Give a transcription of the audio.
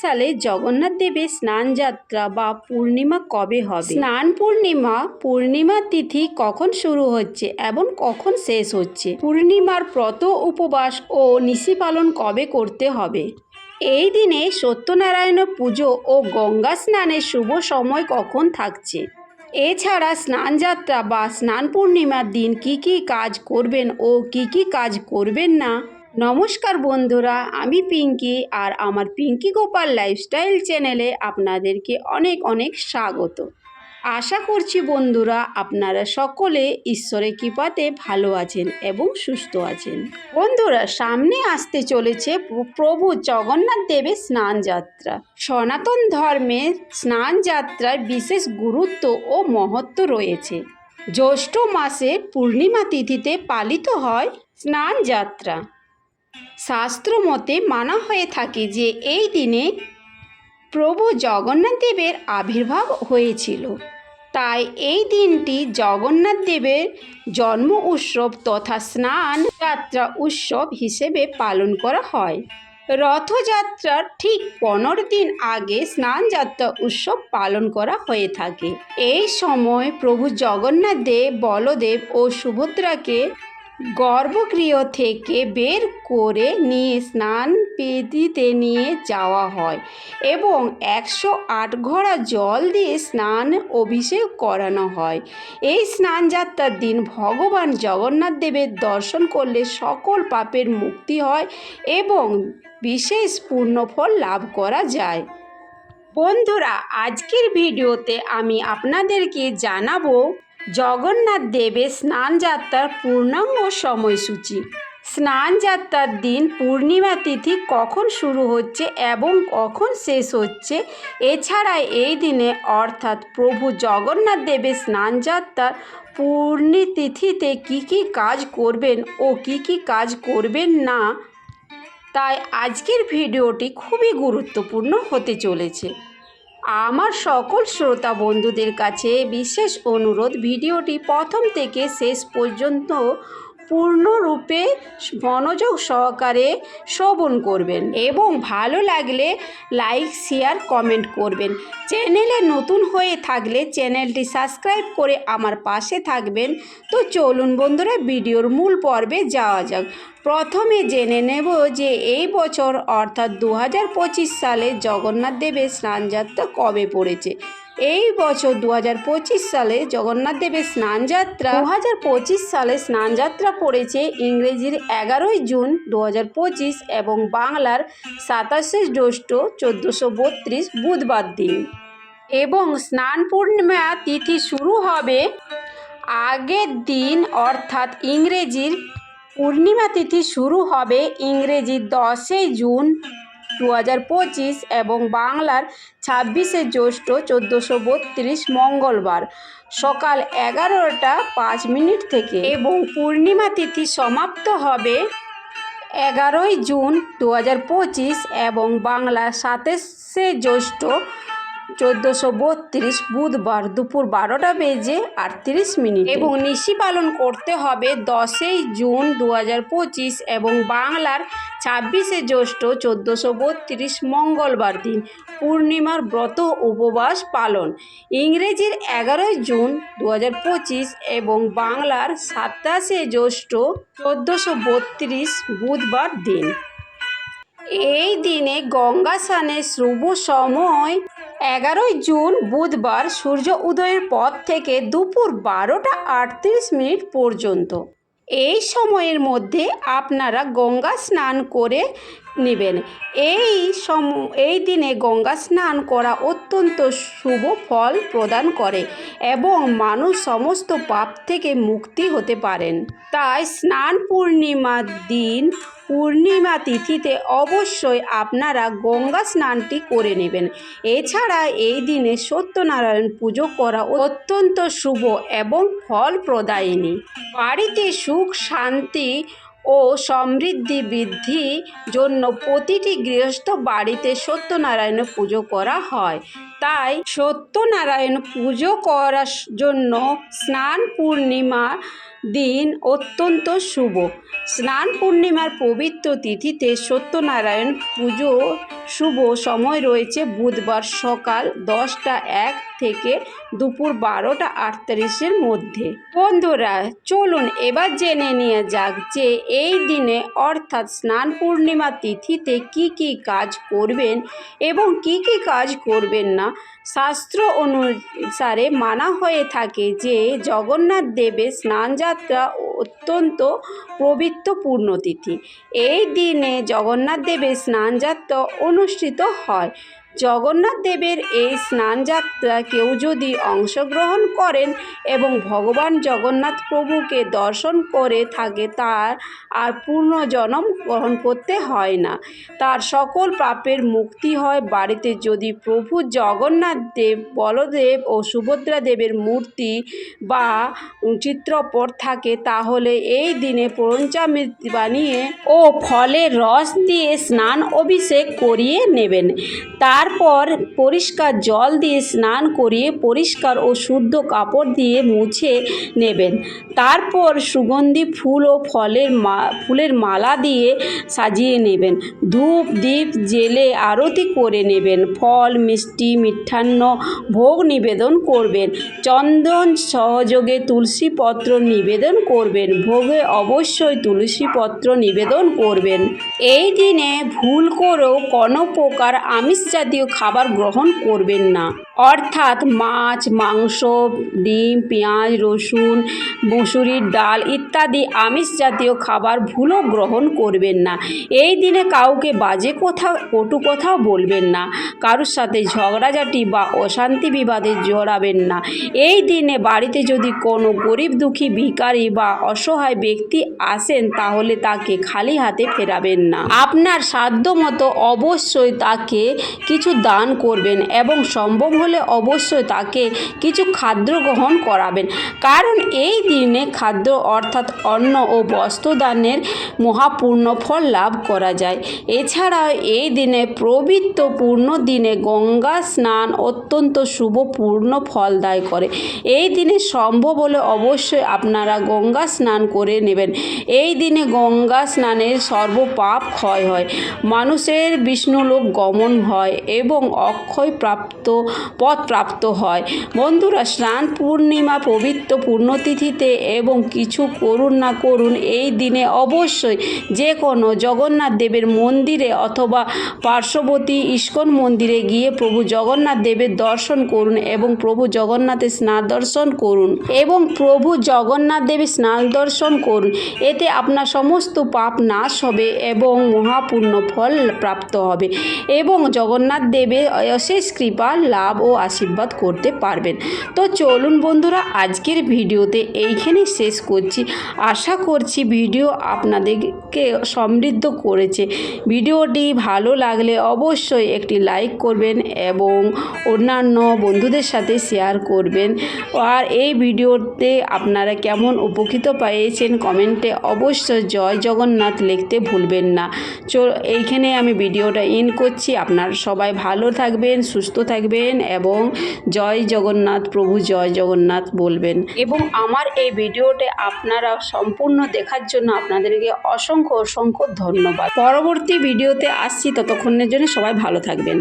সালে জগন্নাথ দেবের স্নান যাত্রা বা পূর্ণিমা কবে হবে? স্নান পূর্ণিমা পূর্ণিমা তিথি কখন শুরু হচ্ছে এবং কখন শেষ হচ্ছে? পূর্ণিমার ব্রত, উপবাস ও নিশি পালন কবে করতে হবে? এই দিনে সত্যনারায়ণ পুজো ও গঙ্গা স্নানের শুভ সময় কখন থাকছে? এছাড়া স্নানযাত্রা বা স্নান পূর্ণিমার দিন কি কি কাজ করবেন ও কি কি কাজ করবেন না? নমস্কার বন্ধুরা, আমি পিঙ্কি আর আমার পিঙ্কি গোপাল লাইফস্টাইল চ্যানেলে আপনাদেরকে অনেক অনেক স্বাগত। আশা করছি বন্ধুরা আপনারা সকলে ঈশ্বরের কৃপাতে ভালো আছেন এবং সুস্থ আছেন। বন্ধুরা, সামনে আসতে চলেছে প্রভু জগন্নাথ দেবের স্নান যাত্রা। সনাতন ধর্মের স্নান যাত্রার বিশেষ গুরুত্ব ও মহত্ব রয়েছে। জ্যৈষ্ঠ মাসের পূর্ণিমা তিথিতে পালিত হয় স্নান যাত্রা। শাস্ত্র মতে মানা হয়ে থাকে যে এই দিনে প্রভু জগন্নাথ দেবের আবির্ভাব হয়েছিল। তাই এই দিনটি জগন্নাথ দেবের জন্ম উৎসব তথা স্নান যাত্রা উৎসব হিসেবে পালন করা হয়। রথযাত্রার ঠিক পনেরো দিন আগে স্নান যাত্রা উৎসব পালন করা হয়ে থাকে। এই সময় প্রভু জগন্নাথ দেব, বলদেব ও সুভদ্রাকে গর্ভগৃহ থেকে বের করে নিয়ে স্নান বেদিতে নিয়ে যাওয়া হয় এবং একশো আট ঘোড়া জল দিয়ে স্নান অভিষেক করানো হয়। এই স্নান যাত্রার দিন ভগবান জগন্নাথ দেবের দর্শন করলে সকল পাপের মুক্তি হয় এবং বিশেষ পূর্ণফল লাভ করা যায়। বন্ধুরা, আজকের ভিডিওতে আমি আপনাদেরকে জানাব জগন্নাথ দেবের স্নান যাত্রার পূর্ণাঙ্গ সময়সূচি। স্নান যাত্রার দিন পূর্ণিমা তিথি কখন শুরু হচ্ছে এবং কখন শেষ হচ্ছে, এছাড়া এই দিনে অর্থাৎ প্রভু জগন্নাথ দেবের স্নান যাত্রার পূর্ণি তিথিতে কী কী কাজ করবেন ও কী কী কাজ করবেন না, তাই আজকের ভিডিওটি খুবই গুরুত্বপূর্ণ হতে চলেছে। আমার সকল শ্রোতা বন্ধুদের কাছে বিশেষ অনুরোধ, ভিডিওটি প্রথম থেকে শেষ পর্যন্ত পূর্ণরূপে মনোযোগ সহকারে শ্রবণ করবেন এবং ভালো লাগলে লাইক, শেয়ার, কমেন্ট করবেন। চ্যানেলে নতুন হয়ে থাকলে চ্যানেলটি সাবস্ক্রাইব করে আমার পাশে থাকবেন। তো চলুন বন্ধুরা, ভিডিওর মূল পর্বে যাওয়া যাক। প্রথমে জেনে নেব যে এই বছর, অর্থাৎ দু হাজার পঁচিশ সালে, জগন্নাথ দেবের স্নানযাত্রা কবে পড়েছে? এই বছর দু হাজার পঁচিশ সালে জগন্নাথ দেবের স্নানযাত্রা দু হাজার পঁচিশ সালে স্নানযাত্রা পড়েছে ইংরেজির এগারোই জুন দু হাজার পঁচিশ এবং বাংলার সাতাশে জ্যৈষ্ঠ চোদ্দোশো বত্রিশ বুধবার দিন। এবং স্নান পূর্ণিমা তিথি শুরু হবে আগের দিন, অর্থাৎ ইংরেজির পূর্ণিমা তিথি শুরু হবে ইংরেজি দশই জুন দু হাজার পঁচিশ এবং বাংলার ছাব্বিশে জ্যৈষ্ঠ চোদ্দোশো বত্রিশ মঙ্গলবার সকাল এগারোটা পাঁচ মিনিট থেকে এবং পূর্ণিমা তিথি সমাপ্ত হবে এগারোই জুন দু হাজার পঁচিশ এবং বাংলা সাতাশে জ্যৈষ্ঠ চোদ্দোশো বত্রিশ বুধবার দুপুর বারোটা বেজে আটত্রিশ মিনিট। এবং নিশি পালন করতে হবে দশই জুন দু পঁচিশ এবং বাংলার ছাব্বিশে জ্যৈষ্ঠ চোদ্দোশো বত্রিশ মঙ্গলবার দিন পূর্ণিমার ব্রত উপবাস পালন। ইংরেজির এগারোই জুন দু পঁচিশ এবং বাংলার সাতাশে জ্যৈষ্ঠ চোদ্দোশো বত্রিশ বুধবার দিন। এই দিনে গঙ্গা স্নানের শুভ সময় এগারোই জুন বুধবার সূর্য উদয়ের পর থেকে দুপুর বারোটা আটত্রিশ মিনিট পর্যন্ত। এই সময়ের মধ্যে আপনারা গঙ্গা স্নান করে নেবেন। এই সম, এই দিনে গঙ্গা স্নান করা অত্যন্ত শুভ ফল প্রদান করে এবং মানুষ সমস্ত পাপ থেকে মুক্তি হতে পারেন। তাই স্নান পূর্ণিমার দিন, পূর্ণিমা তিথিতে অবশ্যই আপনারা গঙ্গা স্নানটি করে নেবেন। এছাড়া এই দিনে সত্যনারায়ণ পুজো করা অত্যন্ত শুভ এবং ফল প্রদায়িনী। বাড়িতে সুখ, শান্তি ও সমৃদ্ধি বৃদ্ধি জন্য প্রতিটি গৃহস্থ বাড়িতে সত্যনারায়ণ পুজো করা হয়। তাই সত্যনারায়ণ পুজো করার জন্য স্নান পূর্ণিমা দিন অত্যন্ত শুভ। স্নান পূর্ণিমার পবিত্র তিথিতে সত্যনারায়ণ পুজো শুভ সময় রয়েছে বুধবার সকাল দশটা এক থেকে দুপুর বারোটা আটত্রিশের মধ্যে। বন্ধুরা, চলুন এবার জেনে নিয়ে যাক যে এই দিনে অর্থাৎ স্নান পূর্ণিমা তিথিতে কি কি কাজ করবেন এবং কি কি কাজ করবেন না, শাস্ত্র অনুসারে মানা হয়ে থাকে যে জগন্নাথ দেবের স্নানযাত্রা অত্যন্ত পবিত্র পূর্ণতিথি এই দিনে জগন্নাথ দেবের স্নানযাত্রা অনুষ্ঠিত হয়। জগন্নাথ দেবের এই স্নানযাত্রা কেউ যদি অংশগ্রহণ করেন এবং ভগবান জগন্নাথ প্রভুকে দর্শন করে থাকে, তার আর পূর্ণ জন্ম গ্রহণ করতে হয় না। তার সকল পাপের মুক্তি হয় বাড়িতে। যদি প্রভু জগন্নাথ দেব, বলদেব ও সুভদ্রা দেবের মূর্তি বা চিত্রপট থাকে, তাহলে এই দিনে পঞ্চামৃত বানিয়ে ও ফলের রস দিয়ে স্নান অভিষেক করিয়ে নেবেন। তারপর পরিষ্কার জল দিয়ে স্নান করিয়ে পরিষ্কার ও শুদ্ধ কাপড় দিয়ে মুছে নেবেন। তারপর সুগন্ধি ফুল ও ফলের মা, ফুলের মালা দিয়ে সাজিয়ে নেবেন। ধূপ, দীপ, জেলে আরতি করে নেবেন। ফল, মিষ্টি মিষ্টান্ন ভোগ নিবেদন করবেন। চন্দন সহযোগে তুলসী পত্র নিবেদন করবেন। ভোগে অবশ্যই তুলসী পত্র নিবেদন করবেন। এই দিনে ভুল করেও কোনো প্রকার আমিষ খাবার গ্রহণ করবেন না। অর্থাৎ মাছ, মাংস, ডিম, পেঁয়াজ, রসুন, মুসুরির ডাল ইত্যাদি আমিষ জাতীয় খাবার ভুলও গ্রহণ করবেন না। এই দিনে কাউকে বাজে কথা কটু কথাও বলবেন না। কারোর সাথে ঝগড়াঝাটি বা অশান্তি বিবাদে জড়াবেন না। এই দিনে বাড়িতে যদি কোনো গরিব দুঃখী ভিখারি বা অসহায় ব্যক্তি আসেন, তাহলে তাকে খালি হাতে ফেরাবেন না। আপনার সাধ্য মতো অবশ্যই তাকে কিছু দান করবেন এবং সম্ভব হলে অবশ্যই তাকে কিছু খাদ্য গ্রহণ করাবেন। কারণ এই দিনে খাদ্য অর্থাৎ অন্ন ও বস্ত্রদানের মহাপূর্ণ ফল লাভ করা যায়। এছাড়াও এই দিনে প্রবৃত্ত পূর্ণ দিনে গঙ্গা স্নান অত্যন্ত শুভ পূর্ণ ফলদায় করে। এই দিনে সম্ভব হলে অবশ্যই আপনারা গঙ্গা স্নান করে নেবেন। এই দিনে গঙ্গা স্নানের সর্বপাপ ক্ষয় হয়। মানুষের বিষ্ণুলোক গমন হয় এবং অক্ষয় প্রাপ্ত পথ প্রাপ্ত হয়। বন্ধুরা, স্নান পূর্ণিমা পবিত্র পূর্ণতিথিতে এবং কিছু করুন না করুন, এই দিনে অবশ্যই যে কোনো জগন্নাথ দেবের মন্দিরে অথবা পার্শ্ববর্তী ইস্কন মন্দিরে গিয়ে প্রভু জগন্নাথ দেবের দর্শন করুন এবং প্রভু জগন্নাথের স্নান দর্শন করুন এবং প্রভু জগন্নাথ দেবের স্নান দর্শন করুন। এতে আপনার সমস্ত পাপ নাশ হবে এবং মহাপূর্ণ ফল প্রাপ্ত হবে এবং জগন্নাথ দেবের অশেষ কৃপা লাভ ও আশীর্বাদ করতে পারবেন। তো চলুন বন্ধুরা, আজকের ভিডিওতে এইখানেই শেষ করছি। আশা করছি ভিডিও আপনাদেরকে সমৃদ্ধ করেছে। ভিডিওটি ভালো লাগলে অবশ্যই একটি লাইক করবেন এবং অন্যান্য বন্ধুদের সাথে শেয়ার করবেন। আর এই ভিডিওতে আপনারা কেমন উপকৃত পেয়েছেন কমেন্টে অবশ্যই জয় জগন্নাথ লিখতে ভুলবেন না। চো এইখানে আমি ভিডিওটা ইন করছি। আপনারা সবাই ভালো থাকবেন, সুস্থ থাকবেন এবং জয় জগন্নাথ প্রভু জয় জগন্নাথ বলবেন। এবং আমার এই ভিডিওটি আপনারা সম্পূর্ণ দেখার জন্য আপনাদেরকে অসংখ্য অসংখ্য ধন্যবাদ। পরবর্তী ভিডিওতে আসছি, ততক্ষণের জন্য সবাই ভালো থাকবেন।